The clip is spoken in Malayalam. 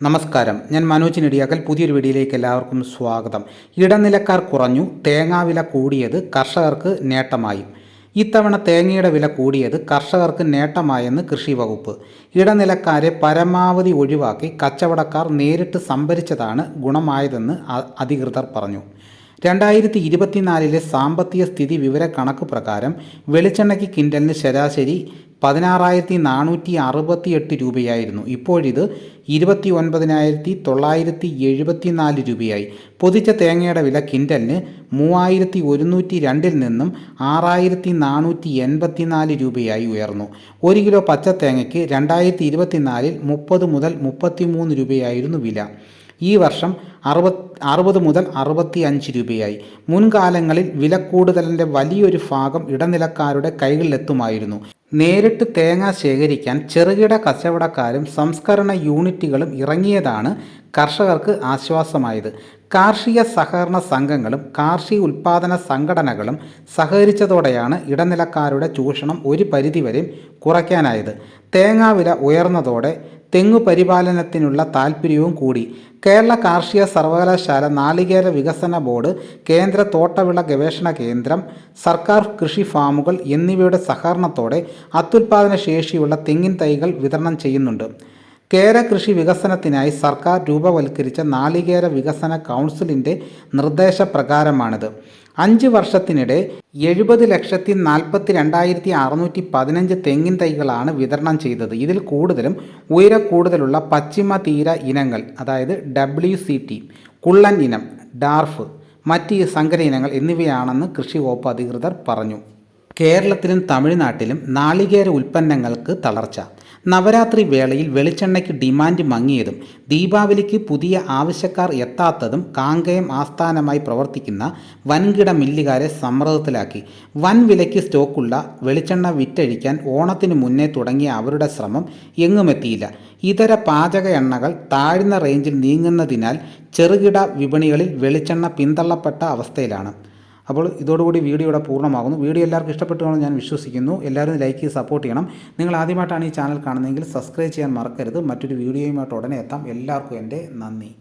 നമസ്കാരം. ഞാൻ മനോജ് നെടിയാക്കൽ. പുതിയൊരു വീഡിയോയിലേക്ക് എല്ലാവർക്കും സ്വാഗതം. ഇടനിലക്കാർ കുറഞ്ഞു തേങ്ങാവില കൂടിയത് കർഷകർക്ക് നേട്ടമായി. ഇത്തവണ തേങ്ങയുടെ വില കൂടിയത് കർഷകർക്ക് നേട്ടമായെന്ന് കൃഷി വകുപ്പ്. ഇടനിലക്കാരെ പരമാവധി ഒഴിവാക്കി കച്ചവടക്കാർ നേരിട്ട് സംഭരിച്ചതാണ് ഗുണമായതെന്ന് അധികൃതർ പറഞ്ഞു. രണ്ടായിരത്തി ഇരുപത്തിനാലിലെ സാമ്പത്തിക സ്ഥിതി വിവര കണക്ക് പ്രകാരം വെളിച്ചെണ്ണയ്ക്ക് കിൻഡലിന് ശരാശരി പതിനാറായിരത്തി നാനൂറ്റി അറുപത്തിയെട്ട് രൂപയായിരുന്നു. ഇപ്പോഴിത് ഇരുപത്തി ഒൻപതിനായിരത്തി തൊള്ളായിരത്തി എഴുപത്തിനാല് രൂപയായി. പൊതിച്ച തേങ്ങയുടെ വില കിൻഡലിന് മൂവായിരത്തി ഒരുന്നൂറ്റി രണ്ടിൽ നിന്നും ആറായിരത്തി നാനൂറ്റി എൺപത്തിനാല് രൂപയായി ഉയർന്നു. ഒരു കിലോ പച്ച തേങ്ങയ്ക്ക് രണ്ടായിരത്തി ഇരുപത്തിനാലിൽ മുപ്പത് മുതൽ മുപ്പത്തിമൂന്ന് രൂപയായിരുന്നു വില. ഈ വർഷം അറുപത് അറുപത് മുതൽ അറുപത്തി അഞ്ച് രൂപയായി. മുൻകാലങ്ങളിൽ വില കൂടുതലിന്റെ വലിയൊരു ഭാഗം ഇടനിലക്കാരുടെ കൈകളിലെത്തുമായിരുന്നു. നേരിട്ട് തേങ്ങ ശേഖരിക്കാൻ ചെറുകിട കച്ചവടക്കാരും സംസ്കരണ യൂണിറ്റുകളും ഇറങ്ങിയതാണ് കർഷകർക്ക് ആശ്വാസമായത്. കാർഷിക സഹകരണ സംഘങ്ങളും കാർഷിക ഉൽപ്പാദന സംഘടനകളും സഹകരിച്ചതോടെയാണ് ഇടനിലക്കാരുടെ ചൂഷണം ഒരു പരിധിവരെയും കുറയ്ക്കാനായത്. തേങ്ങാവില ഉയർന്നതോടെ തെങ്ങു പരിപാലനത്തിനുള്ള താൽപ്പര്യവും കൂടി. കേരള കാർഷിക സർവകലാശാല നാളികേര വികസന ബോർഡ് കേന്ദ്ര തോട്ടവിള ഗവേഷണ കേന്ദ്രം സർക്കാർ കൃഷി ഫാമുകൾ എന്നിവയുടെ സഹകരണത്തോടെ അത്യുൽപാദന ശേഷിയുള്ള തെങ്ങിൻ തൈകൾ വിതരണം ചെയ്യുന്നുണ്ട്. കേര കൃഷി വികസനത്തിനായി സർക്കാർ രൂപവൽക്കരിച്ച നാളികേര വികസന കൗൺസിലിന്റെ നിർദ്ദേശപ്രകാരമാണിത്. അഞ്ച് വർഷത്തിനിടെ എഴുപത് ലക്ഷത്തി നാൽപ്പത്തി രണ്ടായിരത്തി അറുന്നൂറ്റി പതിനഞ്ച് തെങ്ങിൻ തൈകളാണ് വിതരണം ചെയ്തത്. ഇതിൽ കൂടുതലും ഉയര കൂടുതലുള്ള പശ്ചിമ തീര ഇനങ്ങൾ അതായത് ഡബ്ല്യു സി ടി കുള്ളൻ ഇനം ഡാർഫ് മറ്റ് സങ്കര ഇനങ്ങൾ എന്നിവയാണെന്ന് കൃഷി വകുപ്പ് അധികൃതർ പറഞ്ഞു. കേരളത്തിലും തമിഴ്നാട്ടിലും നാളികേര ഉൽപ്പന്നങ്ങൾക്ക് തളർച്ച. നവരാത്രി വേളയിൽ വെളിച്ചെണ്ണയ്ക്ക് ഡിമാൻഡ് മങ്ങിയതും ദീപാവലിക്ക് പുതിയ ആവശ്യക്കാർ എത്താത്തതും കാങ്കയം ആസ്ഥാനമായി പ്രവർത്തിക്കുന്ന വൻകിട മില്ലുകാരെ സമ്മർദ്ദത്തിലാക്കി. വൻ വിലയ്ക്ക് സ്റ്റോക്കുള്ള വെളിച്ചെണ്ണ വിറ്റഴിക്കാൻ ഓണത്തിന് മുന്നേ തുടങ്ങിയ അവരുടെ ശ്രമം എങ്ങുമെത്തിയില്ല. ഇതര പാചക എണ്ണകൾ താഴ്ന്ന റേഞ്ചിൽ നീങ്ങുന്നതിനാൽ ചെറുകിട വിപണികളിൽ വെളിച്ചെണ്ണ പിന്തള്ളപ്പെട്ട അവസ്ഥയിലാണ്. അപ്പോൾ ഇതോടുകൂടി വീഡിയോ ഇവിടെ പൂർണമാകുന്നു. വീഡിയോ എല്ലാവർക്കും ഇഷ്ടപ്പെട്ടു കാണുമെന്ന് ഞാൻ വിശ്വസിക്കുന്നു. എല്ലാവരും ലൈക്ക് ചെയ്ത് സപ്പോർട്ട് ചെയ്യണം. നിങ്ങൾ ആദ്യമായിട്ടാണ് ഈ ചാനൽ കാണുന്നതെങ്കിൽ സബ്സ്ക്രൈബ് ചെയ്യാൻ മറക്കരുത്. മറ്റൊരു വീഡിയോയുമായിട്ട് ഉടനെ എത്താം. എല്ലാവർക്കും എന്റെ നന്ദി.